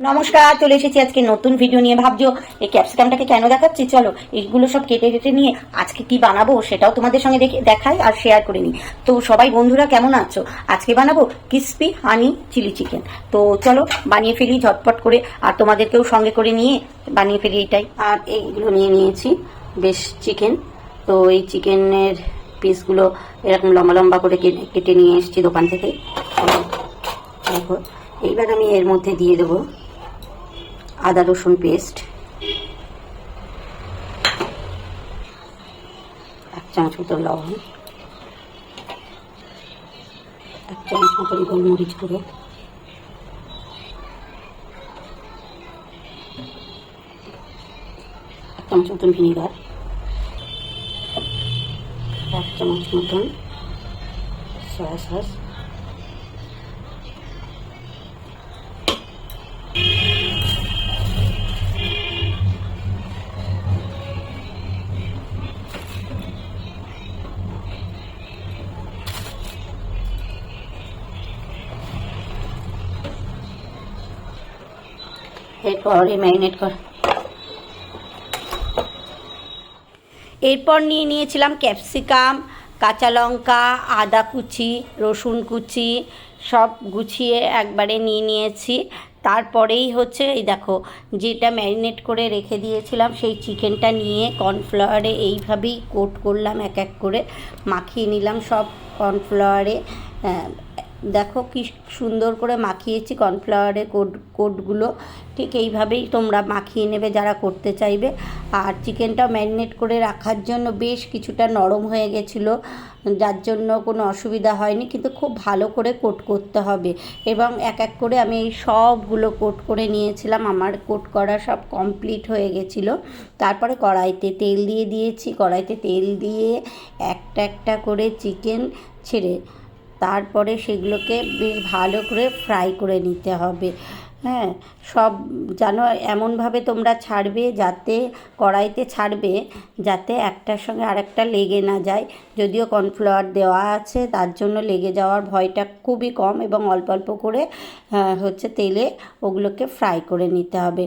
নমস্কার, চলে এসেছি আজকে নতুন ভিডিও নিয়ে। ভাবছ, এই ক্যাপসিকামটাকে কেন দেখাচ্ছি? চলো, এইগুলো সব কেটে কেটে নিয়ে আজকে কি বানাবো সেটাও তোমাদের সঙ্গে দেখে দেখাই আর শেয়ার করে নিই। তো সবাই বন্ধুরা কেমন আছো? আজকে বানাবো ক্রিসপি হানি চিলি চিকেন তো চলো, বানিয়ে ফেলি ঝটপট করে। আর তোমাদেরকেও সঙ্গে করে নিয়ে বানিয়ে ফেলি এটাই আর এইগুলো নিয়ে নিয়েছি, বেশ চিকেন তো এই চিকেনের পিসগুলো এরকম লম্বা লম্বা করে কেটে কেটে নিয়ে এসেছি দোকান থেকে দেখো, এইবার আমি এর মধ্যে দিয়ে দেবো আদা রসুন পেস্ট, এক চামচ মতো লবণ, এক চামচ মতন গোলমরিচ গুঁড়ো, এক চামচ মতন ভিনিগার, এক চামচ মতন সয়া সস এরপর ম্যারিনেট কর। এরপর নিয়ে নিয়েছিলাম ক্যাপসিকাম, কাঁচা লঙ্কা, আদা কুচি, রসুন কুচি, সব গুছিয়ে একবারে নিয়ে নিয়েছি। তারপরেই হচ্ছে, এই দেখো, যেটা ম্যারিনেট করে রেখে দিয়েছিলাম, সেই চিকেনটা নিয়ে কর্নফ্লাওয়ারে এইভাবেই কোট করলাম এক এক করে। মাখিয়ে নিলাম সব কর্নফ্লাওয়ারে দেখো কি সুন্দর করে মাখিয়েছি কর্নফ্লাওয়ারের কোট কোটগুলো ঠিক এইভাবেই তোমরা মাখিয়ে নেবে যারা করতে চাইবে। আর চিকেনটা ম্যারিনেট করে রাখার জন্য বেশ কিছুটা নরম হয়ে গেছিল, যার জন্য কোনো অসুবিধা হয়নি, কিন্তু খুব ভালো করে কোট করতে হবে। এবং এক এক করে আমি এই সবগুলো কোট করে নিয়েছিলাম, আমার কোট করা সব কমপ্লিট হয়ে গেছিল। তারপরে কড়াইতে তেল দিয়ে দিয়েছি, কড়াইতে তেল দিয়ে একটা একটা করে চিকেন ছেড়ে তারপরে সেগুলোকে বেশ ভালো করে ফ্রাই করে নিতে হবে। হ্যাঁ সব যেন এমনভাবে তোমরা ছাড়বে যাতে, কড়াইতে ছাড়বে যাতে একটার সঙ্গে আরেকটা লেগে না যায়। যদিও কর্নফ্লাওয়ার দেওয়া আছে, তার জন্য লেগে যাওয়ার ভয়টা খুবই কম এবং অল্প অল্প করে হচ্ছে তেলে ওগুলোকে ফ্রাই করে নিতে হবে।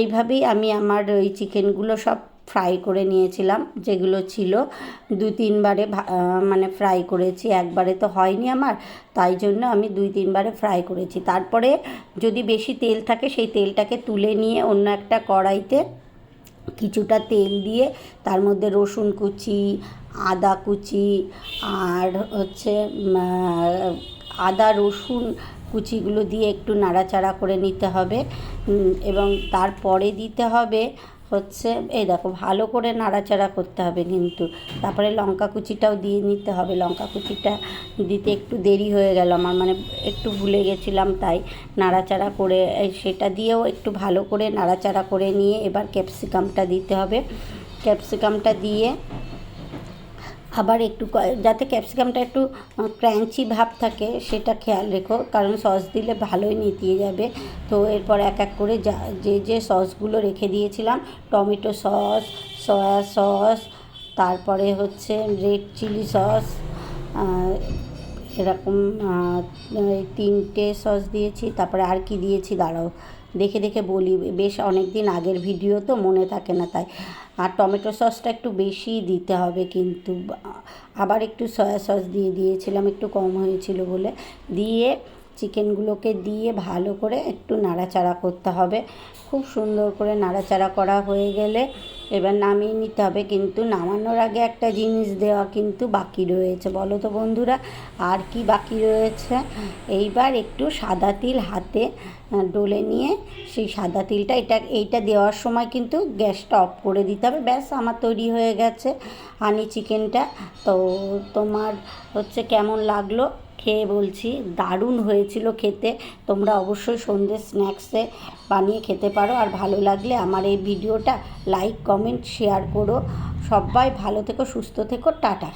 এইভাবেই আমি আমার ওই চিকেনগুলো সব ফ্রাই করে নিয়েছিলাম, যেগুলো ছিল। দু তিনবারে মানে ফ্রাই করেছি, একবারে তো হয়নি আমার, তাই জন্য আমি দুই তিনবারে ফ্রাই করেছি। তারপরে যদি বেশি তেল থাকে, সেই তেলটাকে তুলে নিয়ে অন্য একটা কড়াইতে কিছুটা তেল দিয়ে, তার মধ্যে রসুন কুচি, আদা কুচি আর হচ্ছে আদা, রসুন কুচিগুলো দিয়ে একটু নাড়াচাড়া করে নিতে হবে। এবং তারপরে দিতে হবে হচ্ছে, এই দেখো, ভালো করে নাড়াচাড়া করতে হবে কিন্তু। তারপরে লঙ্কা কুচিটাও দিয়ে নিতে হবে। লঙ্কা কুচিটা দিতে একটু দেরি হয়ে গেল আমার মানে একটু ভুলে গেছিলাম তাই নাড়াচাড়া করে সেটা দিয়েও একটু ভালো করে নাড়াচাড়া করে নিয়ে এবার ক্যাপসিকামটা দিতে হবে। ক্যাপসিকামটা দিয়ে আবার একটু যাতে ক্যাপসিকামটা একটু ক্র্যাঞ্চি ভাব থাকে, সেটা খেয়াল রেখো। কারণ সস দিলে ভালোই নিতিয়ে যাবে। তো এরপর এক এক করে যা, যে যে সসগুলো রেখে দিয়েছিলাম, টমেটো সস, সয়া সস, তারপরে হচ্ছে রেড চিলি সস এরকম তিনটে সস দিয়েছি। তারপরে আর কি দিয়েছি? দাঁড়াও। দেখে দেখে বলি, বেশ অনেক দিন আগের ভিডিও তো মনে থাকে না তাই। আর টমেটো সসটা একটু বেশি দিতে হবে কিন্তু, আবার একটু সয়া সস দিয়ে দিয়েছিলাম, একটু কম হয়েছিল বলে। দিয়ে চিকেনগুলোকে দিয়ে ভালো করে একটু নাড়াচাড়া করতে হবে। খুব সুন্দর করে নাড়াচাড়া করা হয়ে গেলে এবার নামিয়ে নিতে হবে। কিন্তু নামানোর আগে একটা জিনিস দেওয়া কিন্তু বাকি রয়েছে। বলো তো বন্ধুরা, আর কি বাকি রয়েছে? এইবার একটু সাদা তিল হাতে ডলে নিয়ে সেই সাদা তিলটা, এটা, এইটা দেওয়ার সময় কিন্তু গ্যাসটা অফ করে দিতে হবে। ব্যাস, আমার তৈরি হয়ে গেছে হানি চিকেনটা। তো তোমার হচ্ছে কেমন লাগল? খেয়ে বলছি, দারুণ হয়েছিল খেতে। তোমরা অবশ্যই সন্ধ্যে স্ন্যাক্সে বানিয়ে খেতে পারো। আর ভালো লাগলে আমার এই ভিডিওটা লাইক কমেন্ট শেয়ার করো। সবাই ভালো থেকো, সুস্থ থেকো, টাটা।